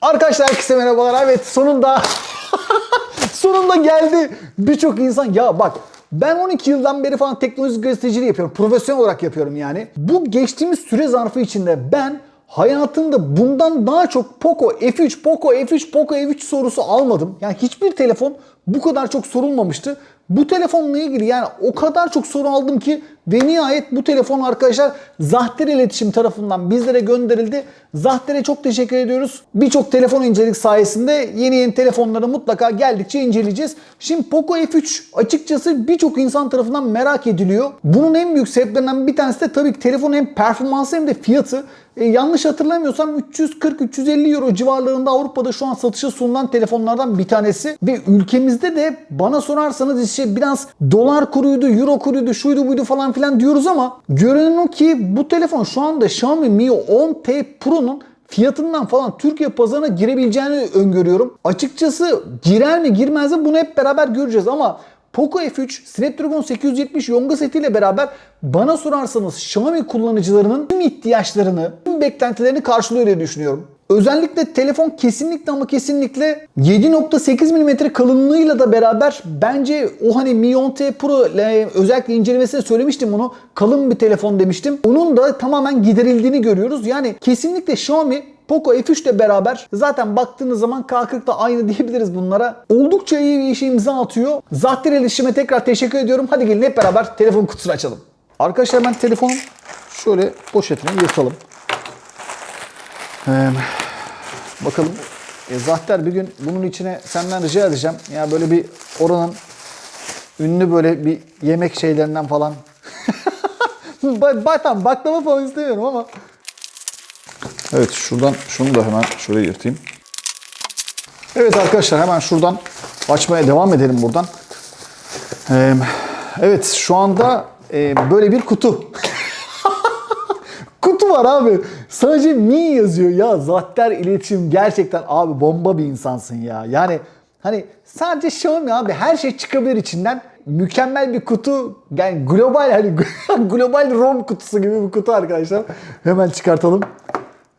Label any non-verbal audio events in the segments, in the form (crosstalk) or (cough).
Arkadaşlar herkese merhabalar. Evet sonunda (laughs) sonunda geldi. Birçok insan ya bak ben 12 yıldan beri falan teknoloji gazeteciliği yapıyorum. Profesyonel olarak yapıyorum yani. Bu geçtiğimiz süre zarfı içinde ben hayatımda bundan daha çok Poco F3, Poco F3, Poco F3 sorusu almadım. Yani hiçbir telefon bu kadar çok sorulmamıştı. Bu telefonla ilgili yani o kadar çok soru aldım ki ve nihayet bu telefon arkadaşlar Zahter İletişim tarafından bizlere gönderildi. Zahter'e çok teşekkür ediyoruz. Birçok telefon inceledik sayesinde yeni yeni telefonları mutlaka geldikçe inceleyeceğiz. Şimdi Poco F3 açıkçası birçok insan tarafından merak ediliyor. Bunun en büyük sebeplerinden bir tanesi de tabii ki telefonun hem performansı hem de fiyatı. E, yanlış hatırlamıyorsam 340-350 euro civarlarında Avrupa'da şu an satışa sunulan telefonlardan bir tanesi. Ve ülkemizde de bana sorarsanız işte biraz dolar kuruydu, euro kuruydu, şuydu buydu falan filan diyoruz ama görünen o ki bu telefon şu anda Xiaomi Mi 10T Pro'nun fiyatından falan Türkiye pazarına girebileceğini öngörüyorum. Açıkçası girer mi girmez mi bunu hep beraber göreceğiz ama Poco F3 Snapdragon 870 Yonga setiyle beraber bana sorarsanız Xiaomi kullanıcılarının tüm ihtiyaçlarını, tüm beklentilerini karşılıyor diye düşünüyorum. Özellikle telefon kesinlikle ama kesinlikle 7.8 mm kalınlığıyla da beraber bence o hani Mi 10T Pro özellikle incelemesinde söylemiştim bunu. Kalın bir telefon demiştim. Onun da tamamen giderildiğini görüyoruz. Yani kesinlikle Xiaomi Poco F3 ile beraber zaten baktığınız zaman K40 da aynı (laughs) diyebiliriz bunlara. Oldukça iyi bir işe imza atıyor. Zahter iletişime tekrar teşekkür ediyorum. Hadi gelin hep beraber telefon kutusunu açalım. Arkadaşlar ben telefonun şöyle poşetini yırtalım. Ee, bakalım. E, Zahter bir gün bunun içine senden rica edeceğim. Ya böyle bir oranın ünlü böyle bir yemek şeylerinden falan. (laughs) Ba- ba- tamam baklava falan istemiyorum ama. Evet şuradan şunu da hemen şöyle yırtayım. Evet arkadaşlar hemen şuradan açmaya devam edelim buradan. Ee, evet şu anda e, böyle bir kutu. Var abi. Sadece mi yazıyor ya. Zahter iletişim gerçekten abi bomba bir insansın ya. Yani hani sadece Xiaomi abi her şey çıkabilir içinden. Mükemmel bir kutu. Yani global hani (laughs) global ROM kutusu gibi bir kutu arkadaşlar. Hemen çıkartalım.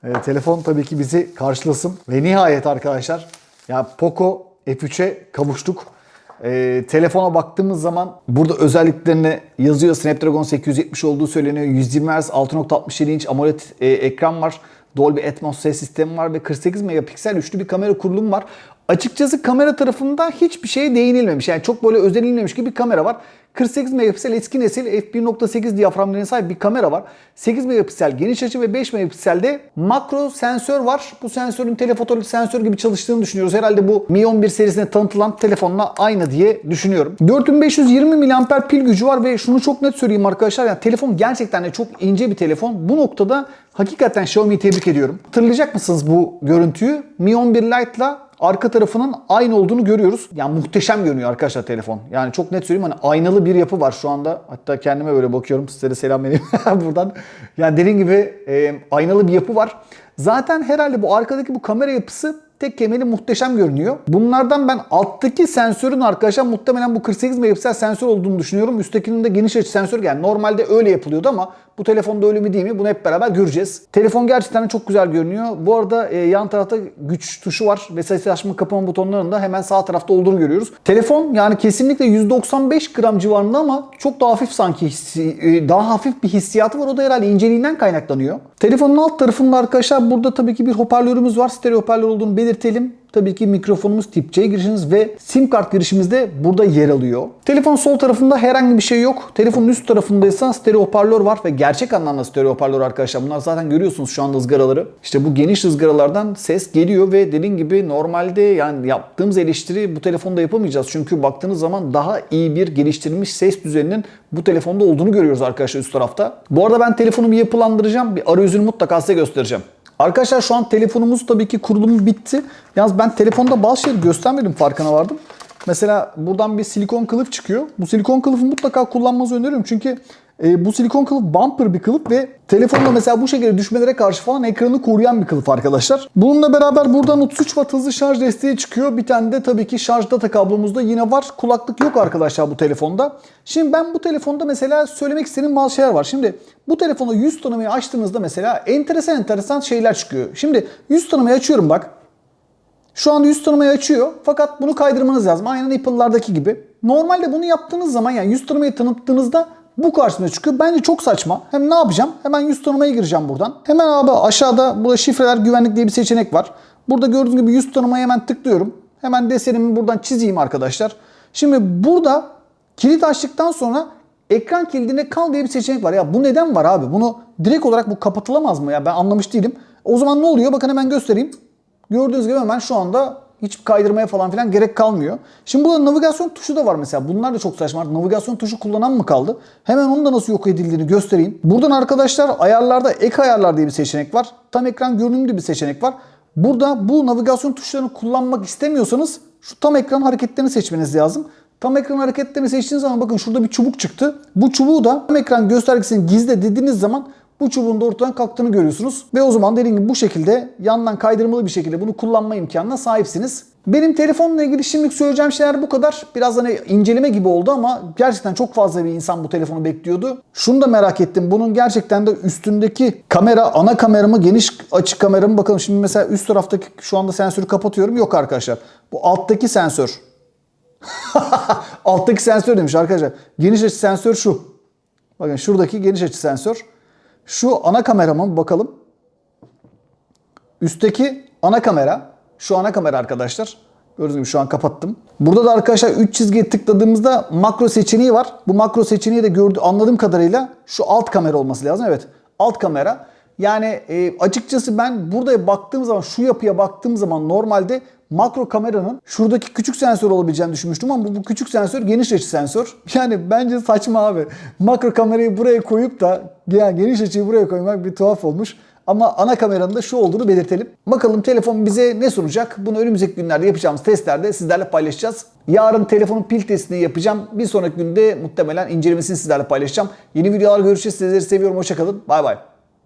E, telefon tabii ki bizi karşılasın. Ve nihayet arkadaşlar ya Poco F3'e kavuştuk. E, telefona baktığımız zaman burada özelliklerine yazıyor. Snapdragon 870 olduğu söyleniyor. 120 Hz 6.67 inç AMOLED e, ekran var. Dolby Atmos ses sistemi var ve 48 megapiksel üçlü bir kamera kurulumu var. Açıkçası kamera tarafında hiçbir şeye değinilmemiş. Yani çok böyle özenilmemiş gibi bir kamera var. 48 megapiksel eski nesil f1.8 diyaframlarına sahip bir kamera var. 8 megapiksel geniş açı ve 5 megapikselde makro sensör var. Bu sensörün telefoto sensör gibi çalıştığını düşünüyoruz. Herhalde bu Mi 11 serisinde tanıtılan telefonla aynı diye düşünüyorum. 4520 mAh pil gücü var ve şunu çok net söyleyeyim arkadaşlar. Yani telefon gerçekten de çok ince bir telefon. Bu noktada hakikaten Xiaomi'yi tebrik ediyorum. Hatırlayacak mısınız bu görüntüyü? Mi 11 Lite'la arka tarafının aynı olduğunu görüyoruz. Yani muhteşem görünüyor arkadaşlar telefon. Yani çok net söyleyeyim hani aynalı bir yapı var şu anda. Hatta kendime böyle bakıyorum. Size selam vereyim (laughs) buradan. Yani dediğim gibi e, aynalı bir yapı var. Zaten herhalde bu arkadaki bu kamera yapısı tek kemeri muhteşem görünüyor. Bunlardan ben alttaki sensörün arkadaşlar muhtemelen bu 48 megapiksel sensör olduğunu düşünüyorum. Üsttekinin de geniş açı sensör yani normalde öyle yapılıyordu ama bu telefonda öyle mi değil mi bunu hep beraber göreceğiz. Telefon gerçekten çok güzel görünüyor. Bu arada e, yan tarafta güç tuşu var ve ses açma kapama butonlarının da hemen sağ tarafta olduğunu görüyoruz. Telefon yani kesinlikle 195 gram civarında ama çok daha hafif sanki hissi, e, daha hafif bir hissiyatı var. O da herhalde inceliğinden kaynaklanıyor. Telefonun alt tarafında arkadaşlar burada tabii ki bir hoparlörümüz var. Stereo hoparlör olduğunu belirtelim. Tabii ki mikrofonumuz tip C girişimiz ve sim kart girişimiz de burada yer alıyor. Telefon sol tarafında herhangi bir şey yok. Telefonun üst tarafında ise stereo hoparlör var ve gerçek anlamda stereo hoparlör arkadaşlar. Bunlar zaten görüyorsunuz şu anda ızgaraları. İşte bu geniş ızgaralardan ses geliyor ve dediğim gibi normalde yani yaptığımız eleştiri bu telefonda yapamayacağız. Çünkü baktığınız zaman daha iyi bir geliştirilmiş ses düzeninin bu telefonda olduğunu görüyoruz arkadaşlar üst tarafta. Bu arada ben telefonumu yapılandıracağım. Bir arayüzünü mutlaka size göstereceğim. Arkadaşlar şu an telefonumuz tabii ki kurulumu bitti. Yalnız ben telefonda bazı şeyleri göstermedim farkına vardım. Mesela buradan bir silikon kılıf çıkıyor. Bu silikon kılıfı mutlaka kullanmanızı öneriyorum. Çünkü e, bu silikon kılıf bumper bir kılıf ve telefonla mesela bu şekilde düşmelere karşı falan ekranı koruyan bir kılıf arkadaşlar. Bununla beraber buradan 33 watt hızlı şarj desteği çıkıyor. Bir tane de tabii ki şarj data kablomuz da yine var. Kulaklık yok arkadaşlar bu telefonda. Şimdi ben bu telefonda mesela söylemek istediğim bazı şeyler var. Şimdi bu telefonda yüz tanımayı açtığınızda mesela enteresan enteresan şeyler çıkıyor. Şimdi yüz tanımayı açıyorum bak. Şu anda yüz tanımayı açıyor. Fakat bunu kaydırmanız lazım. Aynen Apple'lardaki gibi. Normalde bunu yaptığınız zaman yani yüz tanımayı tanıttığınızda bu karşısına çıkıyor. Bence çok saçma. Hem ne yapacağım? Hemen yüz tanımaya gireceğim buradan. Hemen abi aşağıda burada şifreler güvenlik diye bir seçenek var. Burada gördüğünüz gibi yüz tanımaya hemen tıklıyorum. Hemen desenimi buradan çizeyim arkadaşlar. Şimdi burada kilit açtıktan sonra ekran kilidine kal diye bir seçenek var. Ya bu neden var abi? Bunu direkt olarak bu kapatılamaz mı ya? Ben anlamış değilim. O zaman ne oluyor? Bakın hemen göstereyim. Gördüğünüz gibi hemen şu anda hiç kaydırmaya falan filan gerek kalmıyor. Şimdi burada navigasyon tuşu da var mesela. Bunlar da çok saçma. Navigasyon tuşu kullanan mı kaldı? Hemen onun da nasıl yok edildiğini göstereyim. Buradan arkadaşlar ayarlarda ek ayarlar diye bir seçenek var. Tam ekran görünümlü diye bir seçenek var. Burada bu navigasyon tuşlarını kullanmak istemiyorsanız şu tam ekran hareketlerini seçmeniz lazım. Tam ekran hareketlerini seçtiğiniz zaman bakın şurada bir çubuk çıktı. Bu çubuğu da tam ekran göstergesini gizle dediğiniz zaman bu çubuğun da ortadan kalktığını görüyorsunuz. Ve o zaman dediğim gibi bu şekilde yandan kaydırmalı bir şekilde bunu kullanma imkanına sahipsiniz. Benim telefonla ilgili şimdilik söyleyeceğim şeyler bu kadar. Biraz hani inceleme gibi oldu ama gerçekten çok fazla bir insan bu telefonu bekliyordu. Şunu da merak ettim. Bunun gerçekten de üstündeki kamera, ana kameramı, geniş açı kameramı bakalım. Şimdi mesela üst taraftaki şu anda sensörü kapatıyorum. Yok arkadaşlar. Bu alttaki sensör. (laughs) alttaki sensör demiş arkadaşlar. Geniş açı sensör şu. Bakın şuradaki geniş açı sensör. Şu ana kameramın bakalım. Üstteki ana kamera. Şu ana kamera arkadaşlar. Gördüğünüz gibi şu an kapattım. Burada da arkadaşlar 3 çizgiye tıkladığımızda makro seçeneği var. Bu makro seçeneği de gördü, anladığım kadarıyla şu alt kamera olması lazım. Evet alt kamera. Yani e, açıkçası ben burada baktığım zaman şu yapıya baktığım zaman normalde makro kameranın şuradaki küçük sensör olabileceğini düşünmüştüm ama bu, bu küçük sensör geniş açı sensör. (laughs) Yani bence saçma abi. Makro kamerayı buraya koyup da yani geniş açıyı buraya koymak bir tuhaf olmuş. Ama ana kameranın da şu olduğunu belirtelim. Bakalım telefon bize ne sunacak? Bunu önümüzdeki günlerde yapacağımız testlerde sizlerle paylaşacağız. Yarın telefonun pil testini yapacağım. Bir sonraki günde muhtemelen incelemesini sizlerle paylaşacağım. Yeni videolar görüşeceğiz. Sizleri seviyorum. Hoşçakalın. Bay bay.